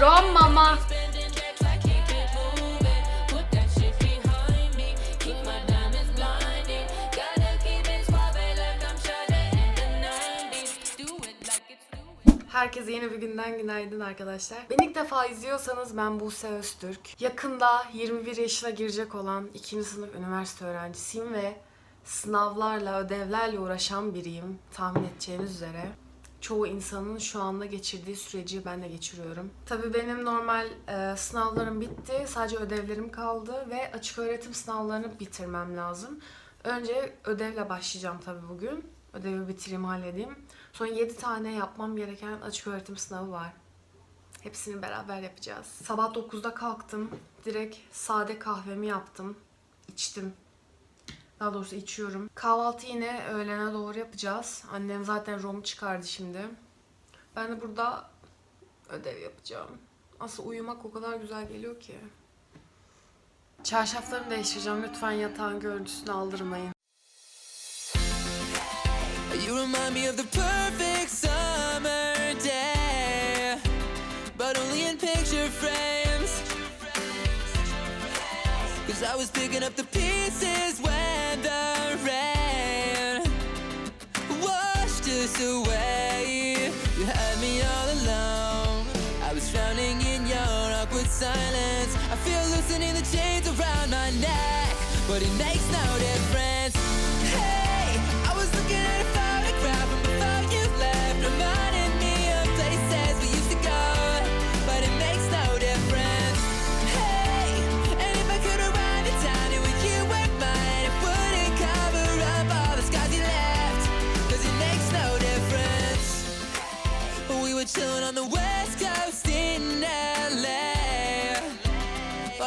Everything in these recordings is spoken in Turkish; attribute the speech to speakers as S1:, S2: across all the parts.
S1: Rom mama. Herkese yeni bir günden günaydın arkadaşlar. Beni ilk defa izliyorsanız ben Buse Öztürk. Yakında 21 yaşına girecek olan 2. sınıf üniversite öğrencisiyim ve sınavlarla, ödevlerle uğraşan biriyim. Tahmin edeceğiniz üzere. Çoğu insanın şu anda geçirdiği süreci ben de geçiriyorum. Tabii benim normal e, sınavlarım bitti. Sadece ödevlerim kaldı ve açık öğretim sınavlarını bitirmem lazım. Önce ödevle başlayacağım tabii bugün. Ödevi bitireyim, halledeyim. Sonra 7 tane yapmam gereken açık öğretim sınavı var. Hepsini beraber yapacağız. Sabah 9'da kalktım. Direkt sade kahvemi yaptım. içtim. Daha doğrusu içiyorum. Kahvaltı yine öğlene doğru yapacağız. Annem zaten rom çıkardı şimdi. Ben de burada ödev yapacağım. Aslında uyumak o kadar güzel geliyor ki. Çarşaflarımı değiştireceğim. Lütfen yatağın görüntüsünü aldırmayın.
S2: You remind me of the perfect summer day, but only in picture frames. Cause I was picking up the pieces when silence. I feel loosening the chains around my neck, but it makes no difference.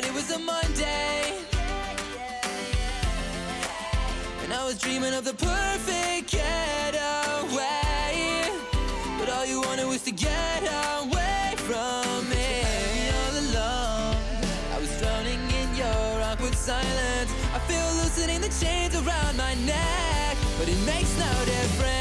S2: But it was a Monday. And I was dreaming of the perfect getaway. But all you wanted was to get away from me. all alone. I was drowning in your awkward silence. I feel loosening the chains around my neck. But it makes no difference.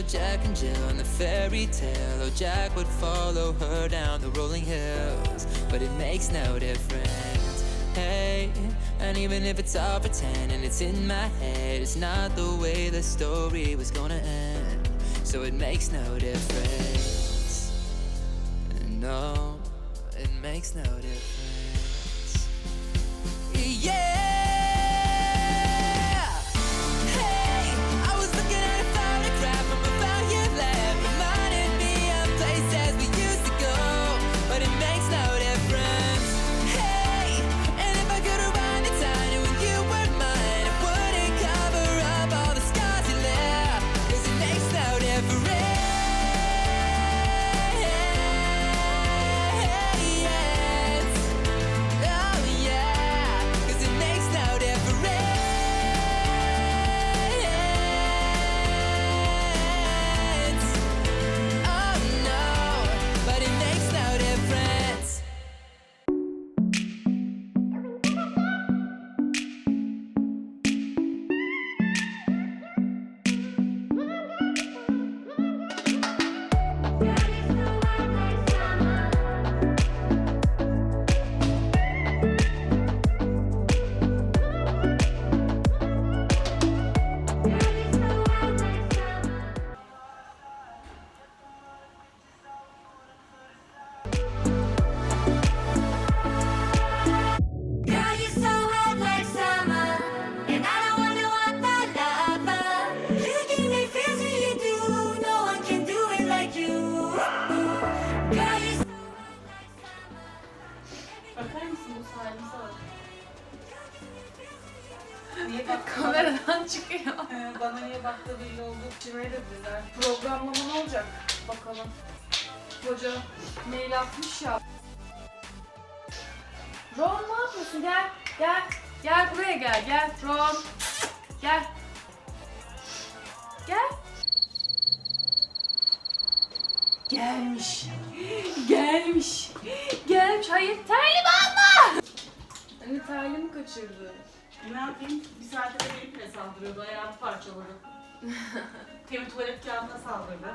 S2: About Jack and Jill and the fairy tale. Oh, Jack would follow her down the rolling hills, but it makes no difference. Hey, and even if it's all pretend and it's in my head, it's not the way the story was gonna end. So it makes no difference. No, it makes no difference.
S1: Gel. Gel buraya gel. Gel. Ron. Gel. Gel. Gelmiş. Gelmiş. Gelmiş. Hayır terli alma. Hani Anne terlimi kaçırdı.
S3: Ne yapayım? Bir saatte de benimle saldırıyordu. Ayağımı parçaladı. Temi tuvalet kağıdına saldırdı.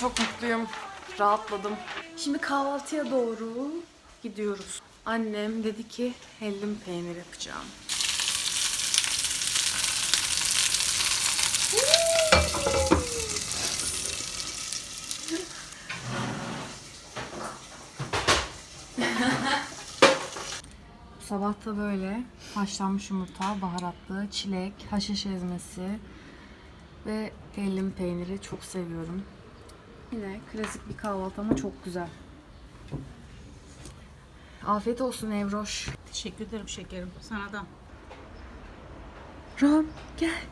S1: Çok mutluyum. Rahatladım. Şimdi kahvaltıya doğru gidiyoruz. Annem dedi ki hellim peynir yapacağım. Sabah da böyle haşlanmış yumurta, baharatlı, çilek, haşhaş ezmesi, ve hellim peyniri çok seviyorum. Yine klasik bir kahvaltı ama çok güzel. Afiyet olsun Evroş.
S3: Teşekkür ederim şekerim. Sana da.
S1: Ram gel.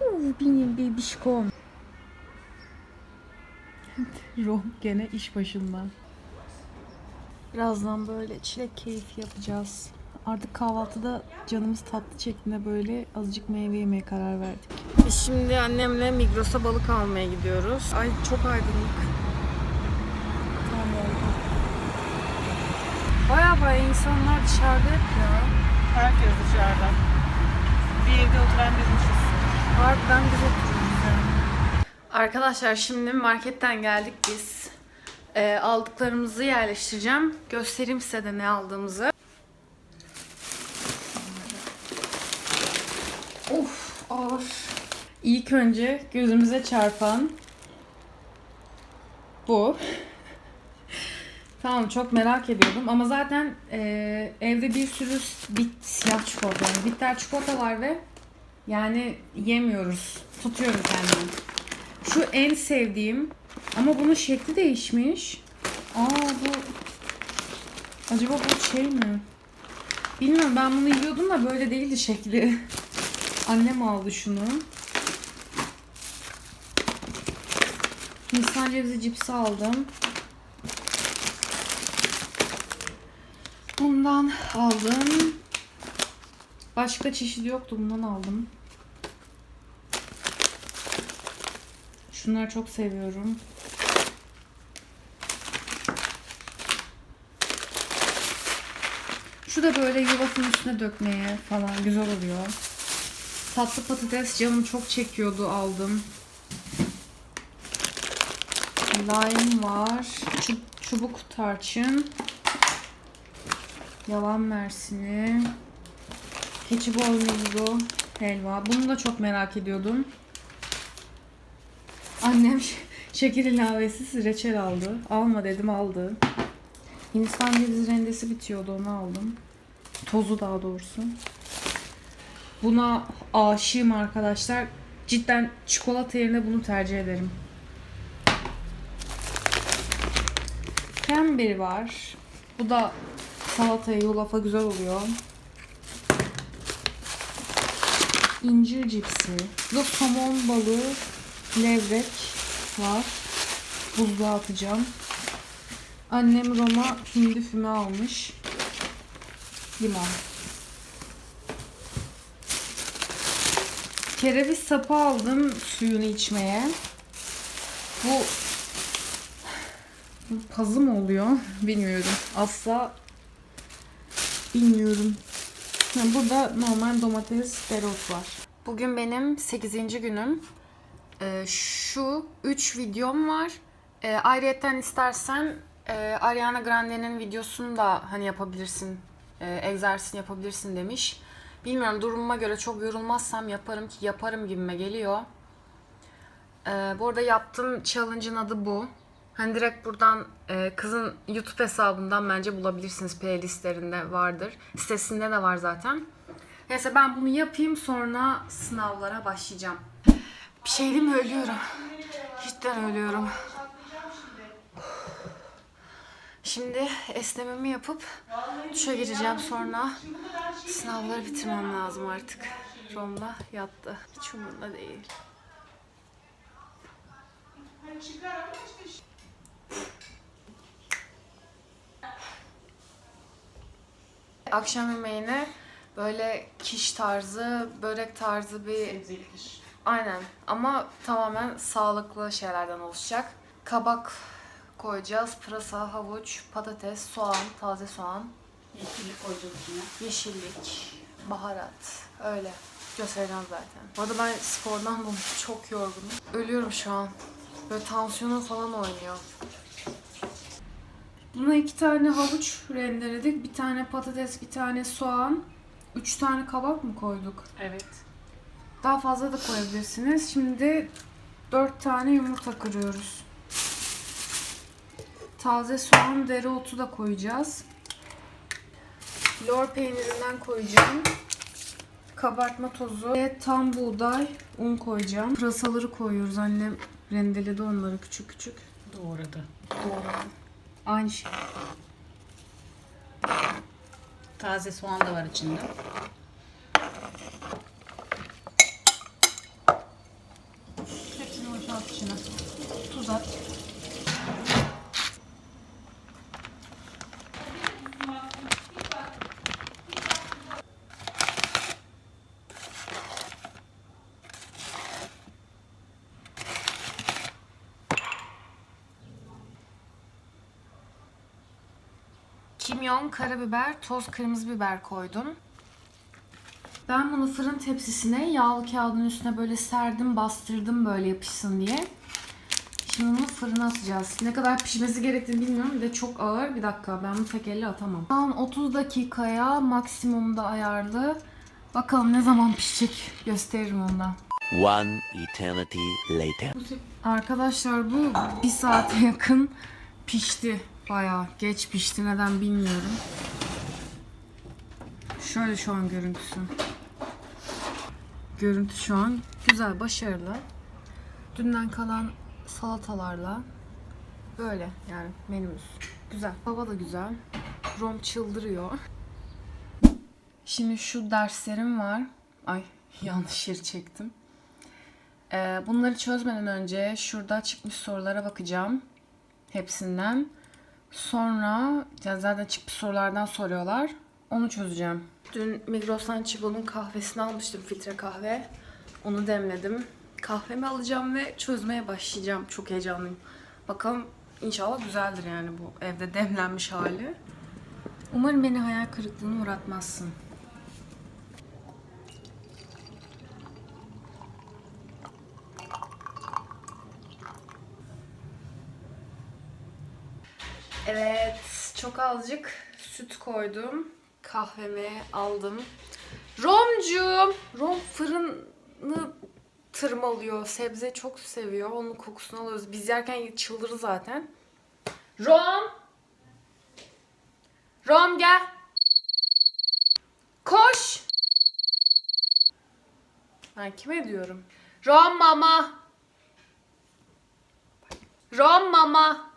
S1: Oo, benim bebişkom. Rom gene iş başında. Birazdan böyle çilek keyfi yapacağız. Artık kahvaltıda canımız tatlı şeklinde böyle azıcık meyve yemeye karar verdik. Biz şimdi annemle Migros'a balık almaya gidiyoruz. Ay çok aydınlık. Tam oldu. Baya baya insanlar dışarıda hep ya.
S3: Herkes dışarıda. Bir evde oturan bizmişiz.
S1: Harbiden biz oturuyoruz yani. Arkadaşlar şimdi marketten geldik biz. Ee, aldıklarımızı yerleştireceğim. Göstereyim size de ne aldığımızı. Of ağır. İlk önce gözümüze çarpan bu. Tamam çok merak ediyordum ama zaten e, evde bir sürü bit siyah çikolata yani bitter çikolata var ve yani yemiyoruz. Tutuyorum kendimi. Şu en sevdiğim ama bunun şekli değişmiş. Aa bu acaba bu şey mi? Bilmiyorum ben bunu yiyordum da böyle değildi şekli. Annem aldı şunu. Hindistan cevizi cipsi aldım. Bundan aldım. Başka çeşidi yoktu. Bundan aldım. Şunları çok seviyorum. Şu da böyle yulafın üstüne dökmeye falan güzel oluyor. Tatlı patates canım çok çekiyordu aldım. Lime var. Çu- çubuk tarçın. Yalan mersini. Keçi boynuzlu helva. Bunu da çok merak ediyordum. Annem şeker ilavesiz reçel aldı. Alma dedim aldı. Hindistan cevizi rendesi bitiyordu onu aldım. Tozu daha doğrusu. Buna aşığım arkadaşlar. Cidden çikolata yerine bunu tercih ederim. Cranberry var. Bu da salataya yulafa güzel oluyor. İncir cipsi. Bu da somon balığı, levrek var. Buzluğa atacağım. Annem Roma hindi füme almış. Limon. Kereviz sapı aldım suyunu içmeye. Bu pazı mı oluyor? Bilmiyorum. Asla bilmiyorum. Ha, Burada normal domates, dereot var. Bugün benim 8. günüm. Ee, şu 3 videom var. Ee, ayrıyetten istersen e, Ariana Grande'nin videosunu da hani yapabilirsin. E, egzersizini yapabilirsin demiş. Bilmiyorum durumuma göre çok yorulmazsam yaparım ki yaparım gibime geliyor. Ee, bu arada yaptığım challenge'ın adı bu. Hani direkt buradan e, kızın YouTube hesabından bence bulabilirsiniz. Playlistlerinde vardır. Sitesinde de var zaten. Neyse ben bunu yapayım sonra sınavlara başlayacağım. Bir şey mi? Ölüyorum. Cidden ölüyorum. Şimdi esnememi yapıp duşa gireceğim sonra sınavları bitirmem lazım artık. Romla yattı. Hiç umurumda değil. Akşam yemeğine böyle kiş tarzı, börek tarzı bir
S3: Sebzeli iş.
S1: Aynen ama tamamen sağlıklı şeylerden oluşacak. Kabak koyacağız, pırasa, havuç, patates, soğan, taze soğan,
S3: Yeşillik koyacağız içine.
S1: yeşillik, baharat. Öyle. Göstereceğim zaten. Bu arada ben spordan dolayı çok yorgunum. Ölüyorum şu an. Böyle tansiyonum falan oynuyor. Buna iki tane havuç rendeledik. Bir tane patates, bir tane soğan. Üç tane kabak mı koyduk?
S3: Evet.
S1: Daha fazla da koyabilirsiniz. Şimdi 4 tane yumurta kırıyoruz. Taze soğan, dereotu da koyacağız. Lor peynirinden koyacağım. Kabartma tozu ve tam buğday un koyacağım. Pırasaları koyuyoruz. Annem rendeledi onları küçük küçük.
S3: Doğradı.
S1: Doğradı. Aynı şey.
S3: Taze soğan da var içinde. Hepsini boşalt içine. Tuz at.
S1: Kimyon, karabiber, toz kırmızı biber koydum. Ben bunu fırın tepsisine yağlı kağıdın üstüne böyle serdim, bastırdım böyle yapışsın diye. Şimdi bunu fırına atacağız. Ne kadar pişmesi gerektiğini bilmiyorum. Bir de çok ağır. Bir dakika ben bunu tek elle atamam. Şu an 30 dakikaya maksimumda ayarlı. Bakalım ne zaman pişecek gösteririm ondan.
S4: One eternity later.
S1: Arkadaşlar bu bir saate yakın pişti. Bayağı geç pişti. Neden bilmiyorum. Şöyle şu an görüntüsü. Görüntü şu an güzel, başarılı. Dünden kalan salatalarla böyle yani menümüz. Güzel. Hava da güzel. Rom çıldırıyor. Şimdi şu derslerim var. Ay yanlış yeri çektim. Ee, bunları çözmeden önce şurada çıkmış sorulara bakacağım. Hepsinden. Sonra zaten çıkmış sorulardan soruyorlar. Onu çözeceğim. Dün Migros'tan Chibo'nun kahvesini almıştım filtre kahve. Onu demledim. Kahvemi alacağım ve çözmeye başlayacağım. Çok heyecanlıyım. Bakalım inşallah güzeldir yani bu evde demlenmiş hali. Umarım beni hayal kırıklığına uğratmazsın. Evet, çok azıcık süt koydum. Kahvemi aldım. Romcuğum, Rom fırını tırmalıyor. Sebze çok seviyor. Onun kokusunu alıyoruz. Biz yerken çıldırır zaten. Rom! Rom gel. Koş! Ben kime diyorum? Rom mama. Rom mama.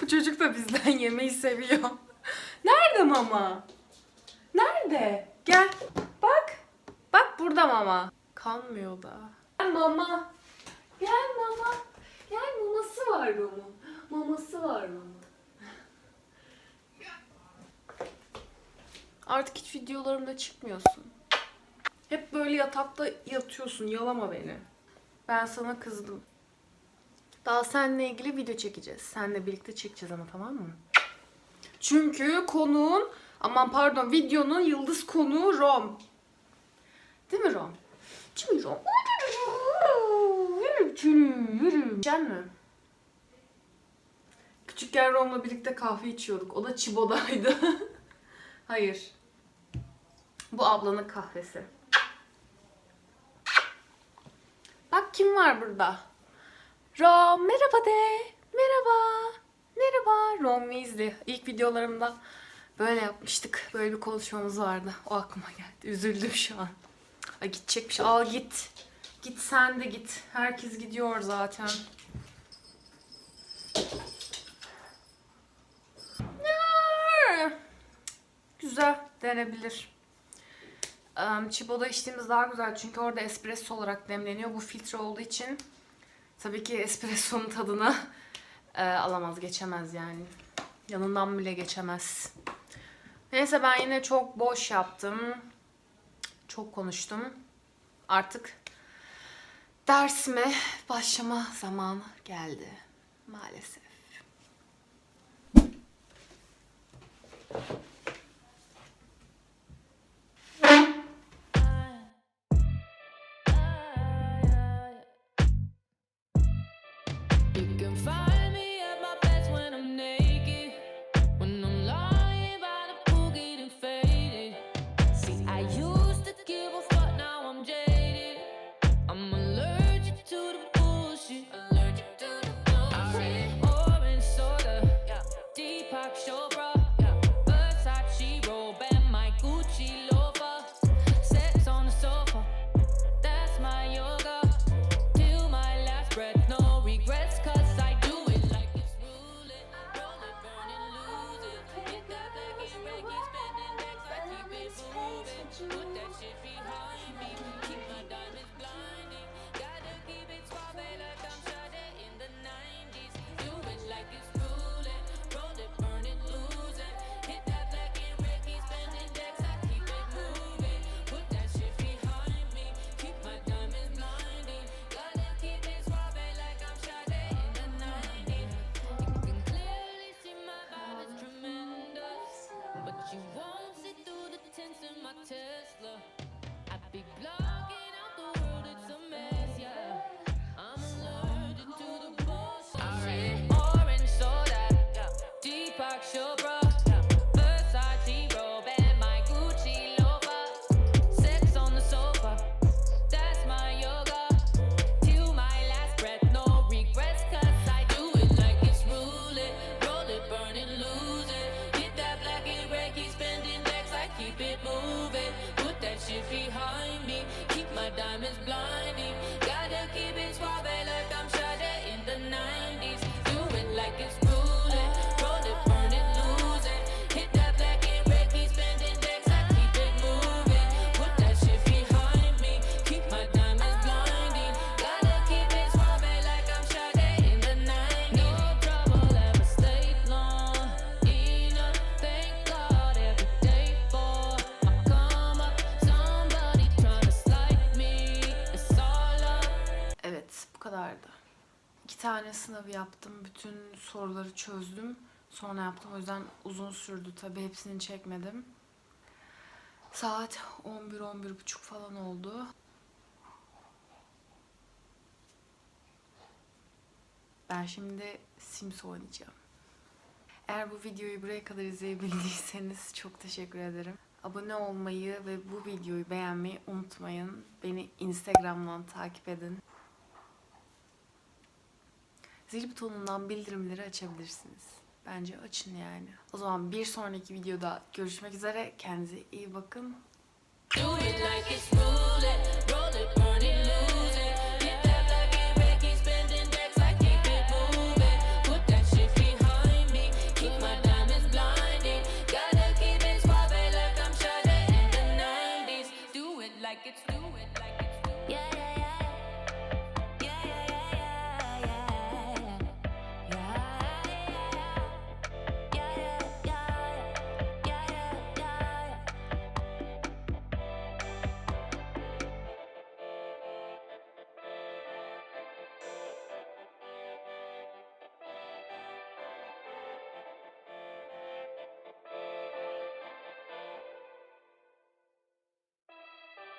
S1: Bu çocuk da bizden yemeği seviyor. Nerede mama? Nerede? Gel. Bak. Bak burada mama. Kalmıyor da. Gel mama. Gel mama. Gel maması var Rom'un. Maması var Rom'un. Artık hiç videolarımda çıkmıyorsun. Hep böyle yatakta yatıyorsun. Yalama beni. Ben sana kızdım. Daha seninle ilgili video çekeceğiz. Seninle birlikte çekeceğiz ama tamam mı? Çünkü konuğun, aman pardon videonun yıldız konuğu Rom. Değil mi Rom? Yürü. Yürü. Yürü. Yiyecek mi? Küçükken Rom'la birlikte kahve içiyorduk. O da Çibo'daydı. Hayır. Bu ablanın kahvesi. Bak kim var burada? Rom merhaba de. Merhaba. Merhaba. Rom Weasley. İlk videolarımda böyle yapmıştık. Böyle bir konuşmamız vardı. O aklıma geldi. Üzüldüm şu an. Ay gidecekmiş. Al git. Git sen de git. Herkes gidiyor zaten. Güzel denebilir. Chibo'da içtiğimiz daha güzel çünkü orada espresso olarak demleniyor. Bu filtre olduğu için tabii ki espressonun tadını e, alamaz, geçemez yani. Yanından bile geçemez. Neyse ben yine çok boş yaptım. Çok konuştum. Artık dersime başlama zamanı geldi. Maalesef.
S5: Alright. Deepak Chopra.
S1: Tane sınavı yaptım. Bütün soruları çözdüm. Sonra yaptım. O yüzden uzun sürdü tabii. Hepsini çekmedim. Saat 11-11.30 falan oldu. Ben şimdi Sims oynayacağım. Eğer bu videoyu buraya kadar izleyebildiyseniz çok teşekkür ederim. Abone olmayı ve bu videoyu beğenmeyi unutmayın. Beni Instagram'dan takip edin. Zil butonundan bildirimleri açabilirsiniz. Bence açın yani. O zaman bir sonraki videoda görüşmek üzere. Kendinize iyi bakın.
S5: Do it like it's